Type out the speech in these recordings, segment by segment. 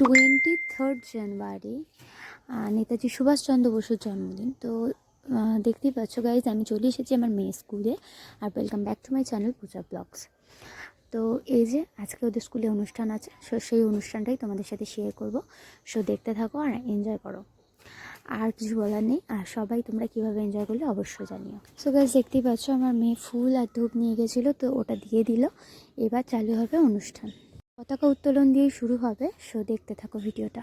Twenty third January Netaji Subhas Chandra বসুর জন্মদিন। তো দেখতেই পাচ্ছ গাইজ আমি চলে এসেছি আমার মেয়ে স্কুলে আর welcome back to my channel Puja vlogs তো, এই যে আজকে ওদের স্কুলে অনুষ্ঠান আছে, সো সেই অনুষ্ঠানটাই তোমাদের সাথে শেয়ার করব। সো, দেখতে থাকো আর এনজয় করো। আর কিছু বলার নেই, আর সবাই তোমরা কীভাবে এনজয় করলে অবশ্যই জানিও। সো গাইজ দেখতেই পাচ্ছ আমার মেয়ে ফুল আর ধূপ নিয়ে গেছিল, তো ওটা দিয়ে দিল। এবার চালু হবে অনুষ্ঠান। পতাকা উত্তোলন দিয়ে শুরু হবে শো দেখতে থাকো ভিডিওটা।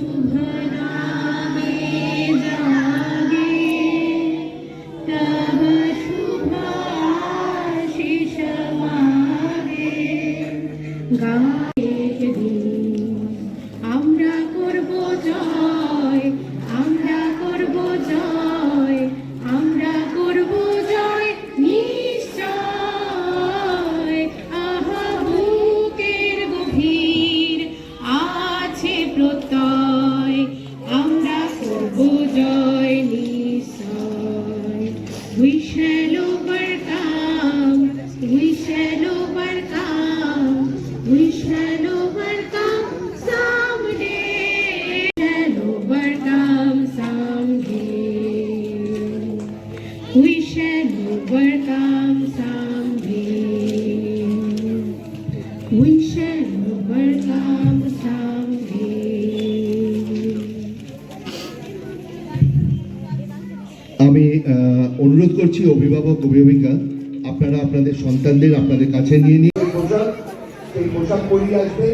嗯 We shall overcome someday. We shall overcome someday. আমি অনুরোধ করছি অভিভাবক অভিভাবিকা আপনারা আপনাদের সন্তানদের আপনাদের কাছে নিয়ে নিয়ে পোশাক সেই পোশাক পরিয়ে আসবে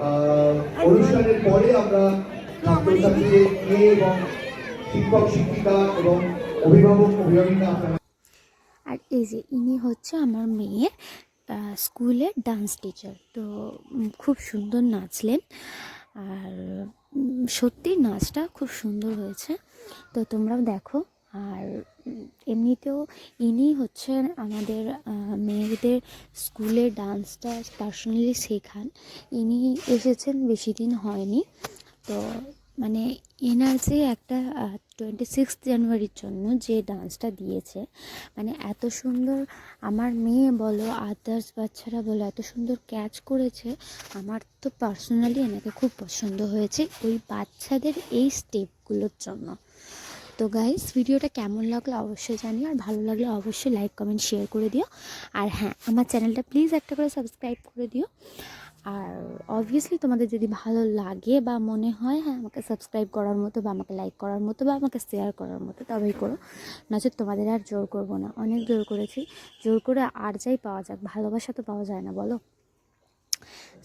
আহ, অনুষ্ঠানের পরে আমরা ছাত্রছাত্রীদের নিয়ে এবং শিক্ষক শিক্ষিকা এবং আর এই যে ইনি হচ্ছে আমার আহ, স্কুলের ডান্স টিচার। তো খুব সুন্দর নাচলেন। আর সত্যি নাচটা খুব সুন্দর হয়েছে। তো তোমরাও দেখো। আর এমনিতেও ইনি হচ্ছেন আমাদের মেয়েদের স্কুলে ডান্সটা পার্সোনালি শেখান। ইনি এসেছেন বেশি দিন হয়নি। তো মানে এনার যে একটা টোয়েন্টি সিক্স জানুয়ারির জন্য যে ডান্সটা দিয়েছে মানে এত সুন্দর আমার মেয়ে বলো আদার্স বাচ্চারা বলো, এত সুন্দর ক্যাচ করেছে, আমার তো পার্সোনালি এনাকে খুব পছন্দ হয়েছে ওই বাচ্চাদের এই স্টেপগুলোর জন্য। তো গাইস ভিডিওটা কেমন লাগল অবশ্যই জানিও, আর ভালো লাগলে অবশ্যই লাইক কমেন্ট শেয়ার করে দিও। আর হ্যাঁ আমার চ্যানেলটা প্লিজ একটা করে সাবস্ক্রাইব করে দিও। আর অবভিয়াসলি তোমাদের যদি ভালো লাগে বা মনে হয় হ্যাঁ আমাকে সাবস্ক্রাইব করার মতো বা আমাকে লাইক করার মতো বা আমাকে শেয়ার করার মতো, তবেই করো। নচেত তোমাদের আর জোর করব না। অনেক জোর করেছি। জোর করে আর যাই পাওয়া যাক, ভালোবাসা তো পাওয়া যায় না, বলো?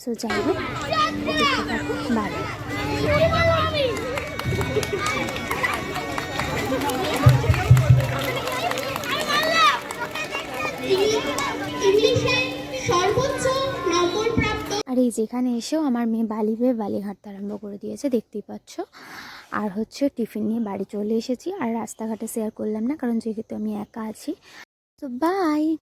সো যাই হোক। সর্বোচ্চ আর এই যেখানে এসেও আমার মেয়ে বালি বেয়ে বালি আরম্ভ করে দিয়েছে, দেখতেই পাচ্ছ। আর হচ্ছে টিফিন নিয়ে বাড়ি চলে এসেছি, আর রাস্তাঘাটে শেয়ার করলাম না, কারণ যেহেতু আমি একা আছি। তো বাই